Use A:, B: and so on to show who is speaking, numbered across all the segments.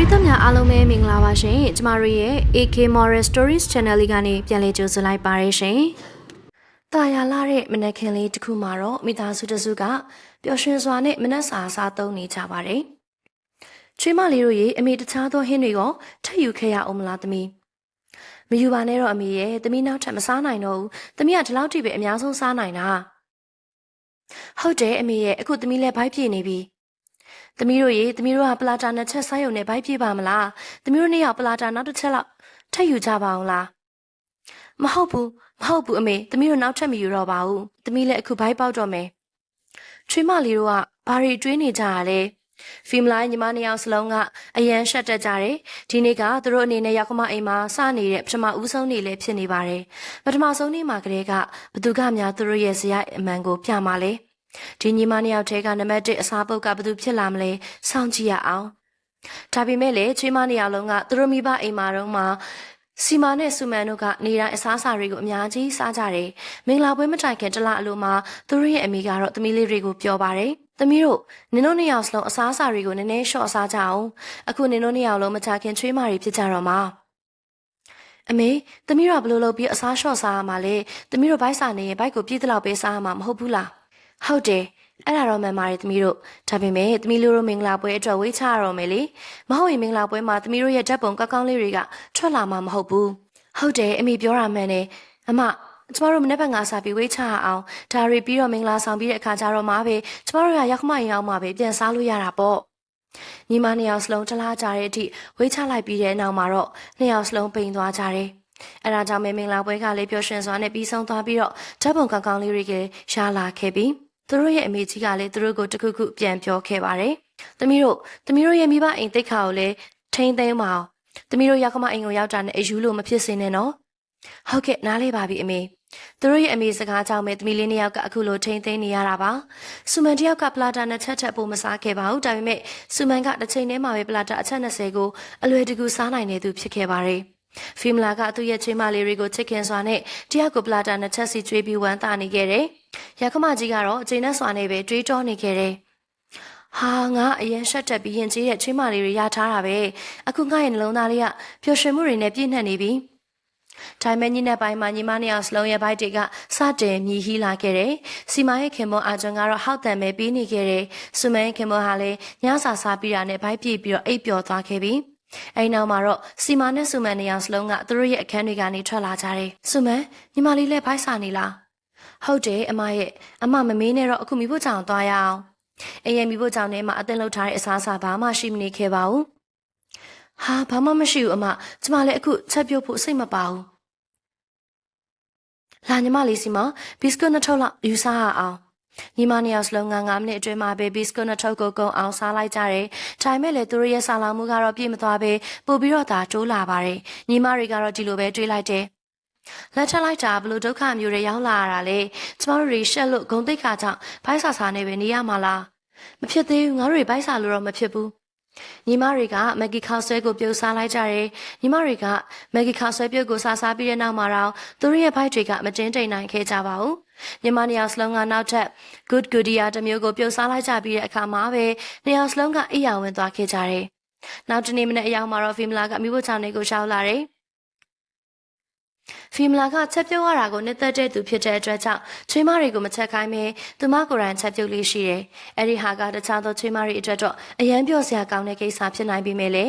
A: ရိသတ်များအားလုံးပဲမင်္ဂလာပါရှင်ကျမတို့ရဲ့ AK Moral Stories Channel လေးကနေပြန်လည်ကြိုဆိုလိုက်ပါရရှင်။တာယာလာတဲ့မနက်ခင်းလေးတစ်ခုမှာတော့မိသားစုတစ်စုကပျော်ရွှင်စွာနဲ့မနက်စာစားသုံးနေကြပါတယ်။ချွေးမလေးတို့ရဲ့အမေတခြားသောဟင်းတွေကိုထပ်ယူခဲ့ရအောင်မလားသမီး။မယူပါနဲ့တော့အမေရဲ့သမီးနောက်ထပ်မစားနိုင်တော့ဘူး။သမီးကဒီလောက်ထိပဲအများဆုံးစားနိုင်တာ။ဟုတ်တယ်အမေရဲ့အခုသမီးလည်းဘိုက်ပြေနေပြီ။ သမီးတို့ရေသမီးတို့ကပလာတာနှစ်ချက်စားရုံနဲ့ဘိုက်ပြေးပါမလားသမီးတို့နှစ်ယောက်ပလာတာနောက်တစ်ချက်လောက်ထပ်ယူကြပါအောင်လားမဟုတ်ဘူးမဟုတ်ဘူးအမေသမီးတို့နောက်ထပ်မယူတော့ပါဘူးသမီးလည်းအခုဘိုက်ပေါက်တော့မယ်ချွေးမလေးတို့ကဘာတွေတွေးနေကြရလဲဖီမလာညီမနှစ်ယောက်စလုံးကအရန်ရှက်တက်ကြတယ်ဒီနေ့ကသူတို့အနေနဲ့ရောက်ကမအိမ်မှာစနေတဲ့ပထမဦးဆုံးနေ့လည်းဖြစ်နေပါတယ်ပထမဆုံးနေ့မှာကလေးကဘသူကများသူတို့ရဲ့ဇယိုက်အမှန်ကိုပြမှာလဲ ဒီညီမနှစ်ယောက်ထဲကနံပါတ်1အစားပုတ်ကဘယ်သူဖြစ်လာမလဲစောင့်ကြည့်ရအောင်ဒါပေမဲ့လေချွေးမနှစ်ယောက်လုံးကသူတို့မိဘအိမ်မှာတော့မှစီမာနဲ့ဆူမန်တို့ကနေတိုင်းအစားအစာတွေကိုအများကြီးစားကြတယ်မင်္ဂလာပွဲမတိုင်ခင်တစ်လအလိုမှာသူတို့ရဲ့အမိကတော့သမီးလေးတွေကိုပြောပါတယ်သမီးတို့နင်တို့နှစ်ယောက်စလုံးအစားအစာတွေကိုနည်းနည်းလျှော့စားကြအောင်အခုနင်တို့နှစ်ယောက်လုံးမကြခင်ချွေးမတွေဖြစ်ကြတော့မှာအမေသမီးတို့ကဘယ်လိုလုပ်ပြီးအစားလျှော့စားရမှာလဲသမီးတို့ဘိုက်စာနေရင်ဘိုက်ကိုပြည့်တဲ့လောက်ပဲစားရမှာမဟုတ်ဘူးလား ဟုတ်တယ်အဲ့ဒါတော့မှန်ပါတယ်သမီးတို့ဒါပေမဲ့သမီးတို့တို့မင်္ဂလာပွဲအတွက်ဝေးချရတော့မယ်လေမဟုတ်ရင်မင်္ဂလာပွဲမှာသမီးတို့ရဲ့ဓာတ်ပုံကောက်ကောင်းလေးတွေကထွက်လာမှာမဟုတ်ဘူးဟုတ်တယ်အမေပြောတာမှန်တယ်အမကျမတို့မနေ့ကငါစာပြီးဝေးချရအောင်ဒါရီပြီးတော့မင်္ဂလာဆောင်ပြီးတဲ့အခါကျတော့မှပဲကျမတို့ရရောက်မှရင်အောင်မှပဲပြန်စားလို့ရတာပေါ့ညီမနှစ်ယောက်စလုံးတလားကြတဲ့အထိဝေးချလိုက်ပြီးတဲ့နောက်မှာတော့နှစ်ယောက်စလုံးပိန်သွားကြတယ်အဲဒါကြောင့်မင်္ဂလာပွဲကလည်းပျော်ရွှင်စွာနဲ့ပြီးဆုံးသွားပြီးတော့ဓာတ်ပုံကောက်ကောင်းလေးတွေကရှားလာခဲ့ပြီး သူတို့ရဲ့အမေကြီးကလည်းသူတို့ကိုတခုခုပြန်ပြောခဲ့ပါတယ်။သမီးတို့သမီးတို့ရဲ့မိဘအိမ်တိတ်ခါကိုလည်းထိမ့်သိမ်းပါအောင်။သမီးတို့ရောက်ကမအိမ်ကိုရောက်တာနဲ့အယူလို့မဖြစ်စေနဲ့နော်။ဟုတ်ကဲ့နားလေးပါပြီအမေ။သူတို့ရဲ့အမေစကားကြောင့်ပဲသမီးလေးနှစ်ယောက်ကအခုလိုထိမ့်သိမ်းနေရတာပါ။စူမန်တယောက်ကပလာတာနဲ့ချက်ချက်ပို့မစားခဲ့ပါဘူး။ဒါပေမဲ့စူမန်ကတစ်ချိန်တည်းမှာပဲပလာတာအချက်20ကိုအလွယ်တကူစားနိုင်နေသူဖြစ်ခဲ့ပါတယ်။ ဖီမလာကသူ့ရဲ့ချွေးမလေးတွေကိုချစ်ခင်စွာနဲ့တယောက်ကိုပလာတာနှစ်ချက်စီကျွေးပြီးဝမ်းသာနေခဲ့တယ်။ရခမကြီးကတော့အချိန်နဲ့စွာနဲ့ပဲတွေးတောနေခဲ့တယ်။ဟာငါအရင်ရှက်တက်ပြီးရင်ကြီးတဲ့ချွေးမလေးတွေရထားတာပဲ။အခုငါရဲ့နှလုံးသားလေးကပျော်ရွှင်မှုတွေနဲ့ပြည့်နှက်နေပြီ။ထိုင်မဲညနဲ့ပိုင်းမှာညီမနှစ်ယောက်စလုံးရဲ့ဘိုက်တွေကစတင်မြည်ဟီးလာခဲ့တယ်။စီမာရဲ့ခင်မွန်အာဂျွန်ကတော့ဟောက်တန်ပဲပြီးနေခဲ့တယ်။ဆူမဲရဲ့ခင်မွန်ဟာလည်းညစာစားပြီးတာနဲ့ဘိုက်ပြည့်ပြီးတော့အိပ်ပျော်သွားခဲ့ပြီ။ အဲ့နောက်မှာတော့စီမာနဲ့ဆူမန်နေအောင်စလုံးကသူတို့ရဲ့အခန်းတွေကနေထွက်လာကြတယ်။ဆူမန်ညီမလေးလည်းဖိုက်စာနေလား။ဟုတ်တယ်အမရဲ့အမမမေးနဲ့တော့အခုမိဖို့ကြောင်သွားရအောင်။အရင်မိဖို့ကြောင်ထဲမှာအသင်လောက်ထားတဲ့အစားအစာဘာမှရှိမနေခဲ့ပါဘူး။ဟာဘာမှမရှိဘူးအမကျမလည်းအခုချက်ပြုတ်ဖို့စိတ်မပါဘူး။လာညီမလေးစီမဘီစကွတ်နှစ်ထုပ်လောက်ယူစားရအောင်။ ညီမနှစ်ယောက်စလုံးငါးငါးမိနစ်အတွင်းမှာပဲဘီစကွတ်နှစ်ထုပ်ကိုကုံအောင်စားလိုက်ကြတယ်။ဒါပေမဲ့လေသူတို့ရဲ့ဆာလောင်မှုကတော့ပြည့်မသွားပဲပို့ပြီးတော့သာတိုးလာပါတယ်။ညီမတွေကတော့ဒီလိုပဲတွေးလိုက်တယ်။လက်ထပ်လိုက်တာဘလို့ဒုက္ခမျိုးတွေရောက်လာရတာလေ။ကျမတို့တွေရှက်လို့ဂုံတိတ်ခါကြောင့်ဘိုက်ဆာဆာနေပဲနေရမှာလား။မဖြစ်သေးဘူးငါတို့တွေဘိုက်ဆာလို့တော့မဖြစ်ဘူး။ညီမတွေကမက်ဂီခါဆွဲကိုပြုတ်စားလိုက်ကြတယ်။ညီမတွေကမက်ဂီခါဆွဲပြုတ်ကိုစားစားပြီးတဲ့နောက်မှာတော့သူတို့ရဲ့ဘိုက်တွေကမတင်းတိမ်နိုင်ခဲ့ကြပါဘူး။ညီ မနှစ်ယောက်စလုံးကနောက်ထပ် good goodie တစ်မျိုးကိုပြုတ်စားလိုက်ကြပြီးတဲ့အခါမှာပဲနှစ်ယောက်စလုံးကအိယာဝင်သွားခဲ့ကြတယ်။နောက်တနေ့မနေ့အရောက်မှာတော့ဖီမလာကမိဖို့ချောင်းလေးကိုရှောက်လာတယ်။ ဖီမလာကချက်ပြုတ်ရတာကိုနှစ်သက်တဲ့သူဖြစ်တဲ့အတွက်ကြောင့်ချွေးမတွေကိုမချက်ခိုင်းပဲသူမကိုယ်တိုင်ချက်ပြုတ်လေးရှိတယ်။အဲဒီဟာကတခြားသောချွေးမတွေအတွက်တော့အရန်ပြောစရာကောင်းတဲ့ကိစ္စဖြစ်နိုင်ပေမဲ့လေ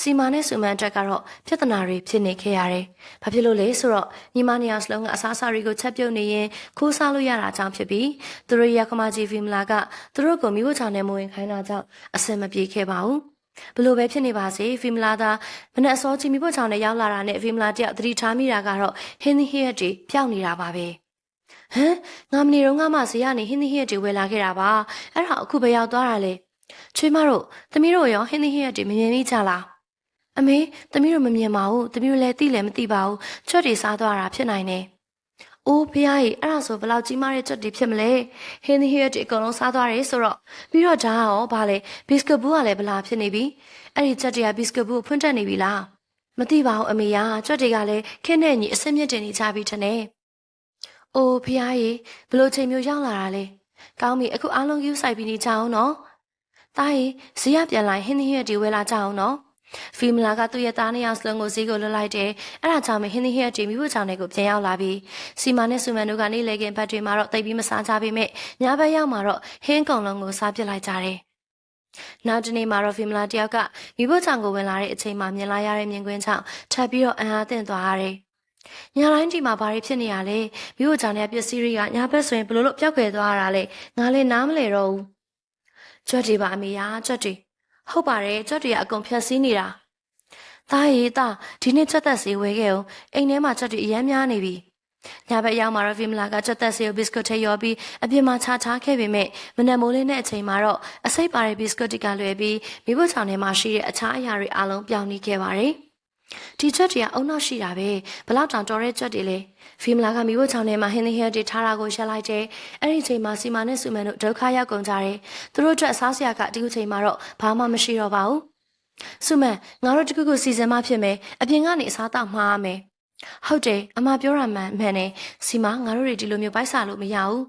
A: စီမာနဲ့ဆူမန်အတွက်ကတော့ပြဿနာတွေဖြစ်နေခဲ့ရတယ်။ဘာဖြစ်လို့လဲဆိုတော့ညီမနှစ်ယောက်စလုံးကအစားအစာတွေကိုချက်ပြုတ်နေရင်ခိုးစားလို့ရတာကြောင့်ဖြစ်ပြီးသူတို့ရဲ့ခမကြီးဖီမလာကသူတို့ကိုမိဖို့ချောင်းနဲ့မဝင်ခိုင်းတာကြောင့်အဆင်မပြေခဲ့ပါဘူး။ ဘလို့ပဲဖြစ်နေပါစေဖီမလာသာမနဲ့အစောချီမိဖို့ချောင်းနဲ့ရောက်လာတာနဲ့ဖီမလာတယောက်သတိထားမိတာကတော့ဟင်းသီးဟရက်တွေပျောက်နေတာပါပဲဟမ်ငါမနေတော့ငါမှဈေးကနေဟင်းသီးဟရက်တွေဝယ်လာခဲ့တာပါအဲ့ဒါအခုပဲရောက်သွားတာလေချွေးမတို့သမီးတို့ရောဟင်းသီးဟရက်တွေမမြင်မိကြလားအမေသမီးတို့မမြင်ပါဘူးသမီးတို့လည်းသိလည်းမသိပါဘူးချွတ်တွေစားသွားတာဖြစ်နိုင်တယ်။ အိုးဖះကြီးအဲ့ဒါဆိုဘယ်လောက်ကြီးမားတဲ့ကြွက်တွေဖြစ်မလဲ။ဟင်းသီးဟရက်တွေအကုန်လုံးစားသွားတယ်ဆိုတော့ပြီးတော့ဒါကရောဘာလဲဘီစကတ်ဘူးကလည်းဘလားဖြစ်နေပြီ။အဲ့ဒီကြွက်တွေကဘီစကတ်ဘူးကိုဖွင့်တက်နေပြီလား။မသိပါဘူးအမေကကြွက်တွေကလည်းခင်းနဲ့ညီအစင်းမြင့်တင်နေကြပြီထင်တယ်။အိုးဖះကြီးဘလို့ချိန်မျိုးရောက်လာတာလဲ။ကောင်းပြီအခုအားလုံးယူဆိုင်ပြီးနေကြအောင်နော်။တားကြီးဈေးရပြန်လာရင်ဟင်းသီးဟရက်တွေဝယ်လာကြအောင်နော် ဖီမလာကသူ့ရဲ့သားနှစ်ယောက်စလုံးကိုဈေးကိုလွတ်လိုက်တယ်။အဲ့ဒါကြောင့်မဟင်းသီးဟဲ့တီမိဖို့ကြောင့်တွေကိုပြန်ရောက်လာပြီးစီမာနဲ့ဆူမန်တို့ကနေလေကင်ဘတ်တွေမှာတော့တိတ်ပြီးမစားကြပေမဲ့ညဘက်ရောက်မှာတော့ဟင်းကုံလုံးကိုစားပစ်လိုက်ကြတယ်။နောက်တနေ့မှာတော့ဖီမလာတယောက်ကမိဖို့ကြောင့်ကိုဝင်လာတဲ့အချိန်မှာမြင်လာရတဲ့မြင်ကွင်းကြောင့်ထပ်ပြီးတော့အံ့အားသင့်သွားရတယ်။ညာတိုင်းဒီမှာဘာတွေဖြစ်နေရလဲ။မိဖို့ကြောင့်တဲ့ပစ္စည်းတွေကညာဘက်ဆိုရင်ဘလို့လို့ပျောက်ကွယ်သွားတာလဲ။ငါလည်းနားမလဲတော့ဘူး။ကြွက်တွေပါအမေယာကြွက်တွေ ဟုတ်ပါတယ်ကြွက်တွေကအကုန်ဖြတ်စည်းနေတာ။သားရီသားဒီနေ့ကြွက်သက်စီဝဲခဲ့အောင်အိမ်ထဲမှာကြွက်တွေအများများနေပြီ။ညဘက်ရောက်မှာတော့ဗီမလာကကြွက်သက်စီကိုဘစ်ကွတ်ထဲရောပြီးအပြင်မှာခြားထားခဲ့ပေမဲ့မနက်မိုးလင်းတဲ့အချိန်မှာတော့အစိပ်ပါတဲ့ဘစ်ကွတ်တွေကလွယ်ပြီးမိဖို့ချောင်ထဲမှာရှိတဲ့အခြားအရာတွေအလုံးပြောင်းနေခဲ့ပါတယ်။ ဒီကြွက်တွေကအုံနောက်ရှိတာပဲဘလောက်တောင်တော်တဲ့ကြွက်တွေလဲဖီမလာကမိဖို့ချောင်ထဲမှာဟင်းသီးဟဲတွေထားတာကိုရှက်လိုက်တယ်အဲ့ဒီအချိန်မှာစီမာနဲ့ဆူမန်တို့ဒုက္ခရောက်ကုန်ကြတယ်သူတို့အတွက်အစားစရာကဒီခုချိန်မှာတော့ဘာမှမရှိတော့ပါဘူးဆူမန်ငါတို့တခုခုစီစဉ်မှဖြစ်မယ်အပြင်ကနေအစားတောက်မှားရမယ်ဟုတ်တယ်အမပြောတာမှန်မှန်တယ်စီမာငါတို့တွေဒီလိုမျိုးပိုက်စားလို့မရဘူး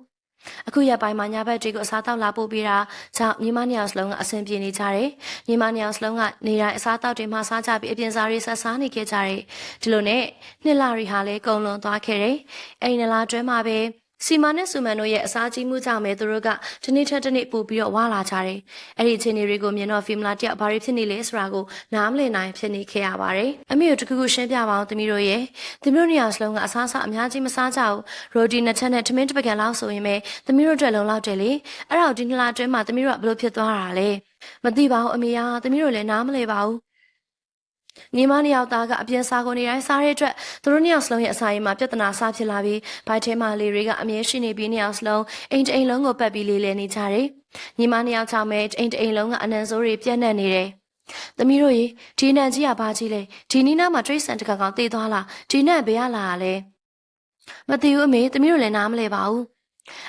A: အခုရက်ပိုင်းမှာညာဘက်တွေကိုအစားတောက်လာပို့ပေးတာကြောင့်ညီမနှစ်ယောက်စလုံးကအဆင်ပြေနေကြတယ်။ညီမနှစ်ယောက်စလုံးကနေတိုင်းအစားတောက်တွေမှစားကြပြီးအပြင်စားတွေဆက်စားနေခဲ့ကြတယ်။ဒီလိုနဲ့နှစ်လရီဟာလည်းကုံလွန်သွားခဲ့တယ်။အဲဒီနှစ်လတွဲမှာပဲ စီမာနဲ့ဆူမန်တို့ရဲ့အစားကြီးမှုကြောင့်ပဲသူတို့ကတနေ့ထက်တနေ့ပို့ပြီးတော့ဝါလာကြတယ်။အဲ့ဒီအခြေအနေတွေကိုမြင်တော့ဖီမလာတယောက်ဘာတွေဖြစ်နေလဲဆိုတာကိုနားမလည်နိုင်ဖြစ်နေခဲ့ရပါတယ်။အမေတို့တခုခုရှင်းပြပါအောင်သမီးတို့ရဲ့သမီးတို့နေရာစလုံးကအစားအစာအများကြီးမစားကြဘူး။ရိုဒီနှစ်ချက်နဲ့ထမင်းတစ်ပကံလောက်ဆိုရင်ပဲသမီးတို့အတွက်လုံလောက်တယ်လေ။အဲ့ဒါကိုဒီနှစ်လအတွင်းမှာသမီးတို့ကဘလို့ဖြစ်သွားတာလဲ။မသိပါဘူးအမေကသမီးတို့လည်းနားမလည်ပါဘူး။ ညီမနှစ်ယောက်သားကအပြင်စားကုန်နေတိုင်းစားတဲ့အတွက်သူတို့နှစ်ယောက်စလုံးရဲ့အစာရည်မှာပြဿနာစားဖြစ်လာပြီးဘိုက်ထဲမှာလေတွေကအမြဲရှိနေပြီးနှစ်ယောက်စလုံးအိမ်တအိမ်လုံးကိုပတ်ပြီးလေးလဲနေကြတယ်။ညီမနှစ်ယောက်ချောင်းမဲ့အိမ်တအိမ်လုံးကအနံဆိုးတွေပြန့်နှံ့နေတယ်။သမီးတို့ရေဒီနံကြီးကဘာကြီးလဲဒီနီးနားမှာတရိတ်ဆန်တကောင်ကောင်တေးသွားလားဒီနံဘယ်ရလာတာလဲမသိဘူးအမေသမီးတို့လည်းနားမလဲပါဘူး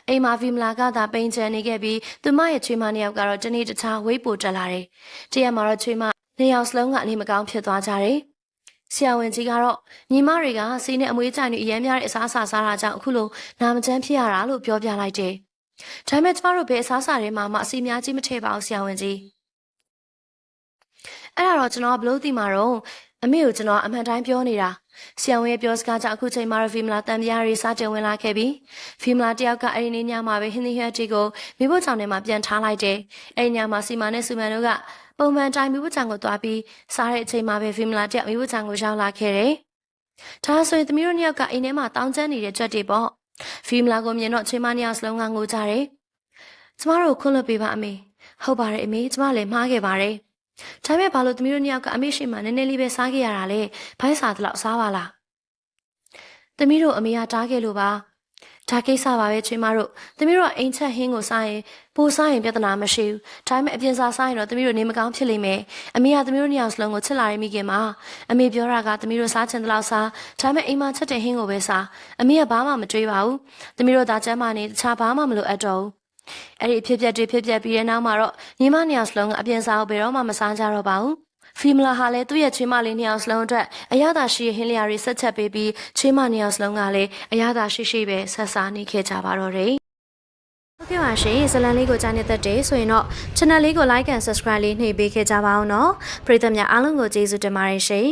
A: အိမ်မှာဗီမလာကသာပိန်ချန်နေခဲ့ပြီးသူမရဲ့ချွေးမနှစ်ယောက်ကတော့တနေ့တခြားဝိတ်ပိုတက်လာတယ်။တရက်မှာတော့ချွေးမ နှစ်ယောက်စလုံးကအနေမကောင်းဖြစ်သွားကြတယ်။ဆရာဝန်ကြီးကတော့ညီမတွေကစီးနဲ့အမွေးကြိုင်တွေအရင်များတဲ့အစားအစာစားတာကြောင့်အခုလိုနာမကျန်းဖြစ်ရတာလို့ပြောပြလိုက်တယ်။ဒါပေမဲ့ကျမတို့ဘယ်အစားအစာတွေမှမအစီအများကြီးမထည့်ပါဘူးဆရာဝန်ကြီး။အဲ့ဒါတော့ကျွန်တော်ကဘလို့သိမှာတော့အမေကိုကျွန်တော်အမှန်တိုင်းပြောနေတာ။ ဆရာဝန်ရဲ့ပြောစကားကြောင့်အခုချိန်မှာတော့ဖီမလာတန်ပြားတွေစားကြဝင်လာခဲ့ပြီးဖီမလာတယောက်ကအဲ့ဒီနေ့ညမှာပဲဟင်းသီးဟက်တီကိုမိဖို့ချောင်းထဲမှာပြန်ထားလိုက်တယ်။အဲ့ဒီညမှာစီမာနဲ့ဆူမန်တို့ကပုံမှန်တိုင်းမိဖို့ချောင်းကိုသွားပြီးစားတဲ့အချိန်မှာပဲဖီမလာတယောက်မိဖို့ချောင်းကိုရောက်လာခဲ့တယ်။ဒါဆိုရင်သမီးတို့နှစ်ယောက်ကအိမ်ထဲမှာတောင်းကျမ်းနေတဲ့ကြွက်တွေပေါ့။ဖီမလာကိုမြင်တော့ချိန်မနှစ်ယောက်စလုံးကငိုကြတယ်။ကျမတို့ခွင့်လွှတ်ပေးပါအမေ။ဟုတ်ပါတယ်အမေကျမလည်းမှားခဲ့ပါတယ်။ ဒါပေမဲ့ဘာလို့သမီးတို့နှစ်ယောက်ကအမေရှိမှနည်းနည်းလေးပဲစားခဲ့ရတာလဲ။ဘိုင်းစားတလောက်စားပါလား။သမီးတို့အမေကတားခဲ့လို့ပါ။ဒါကိစ္စပါပဲချွေးမတို့သမီးတို့ကအိမ်ချက်ဟင်းကိုစားရင်ပိုစားရင်ပြဿနာမရှိဘူး။ဒါပေမဲ့အပြင်စားစားရင်တော့သမီးတို့နေမကောင်းဖြစ်လိမ့်မယ်။အမေကသမီးတို့နှစ်ယောက်စလုံးကိုချစ်လာရမိခင်မှာအမေပြောတာကသမီးတို့စားချင်တဲ့လောက်စားဒါပေမဲ့အိမ်မှာချက်တဲ့ဟင်းကိုပဲစားအမေကဘာမှမတွေးပါဘူး။သမီးတို့သားကျမ်းမာနေတခြားဘာမှမလိုအပ်တော့ဘူး။ အဲ့ဒီအဖြစ်ပြက်တွေဖြစ်ပြက်ပြီးတဲ့နောက်မှာတော့ညီမနှစ်ယောက်စလုံးကအပြင်စားကိုဘယ်တော့မှမစားကြတော့ပါဘူး။ဖီမလာဟာလည်းသူ့ရဲ့ချွေးမလေးနှစ်ယောက်စလုံးအတွက်အရသာရှိဟင်းလျာတွေဆက်ချက်ပေးပြီးချွေးမနှစ်ယောက်စလုံးကလည်းအရသာရှိရှိပဲဆက်စားနေခဲ့ကြပါတော့တယ်။ဟုတ်ကဲ့ပါရှင်ဇလန်လေးကိုကြားနေတတ်တယ်ဆိုရင်တော့ channel လေးကို like and subscribe လေးနှိပ်ပေးခဲ့ကြပါအောင်နော်ပရိသတ်များအားလုံးကိုကျေးဇူးတင်ပါတယ်ရှင်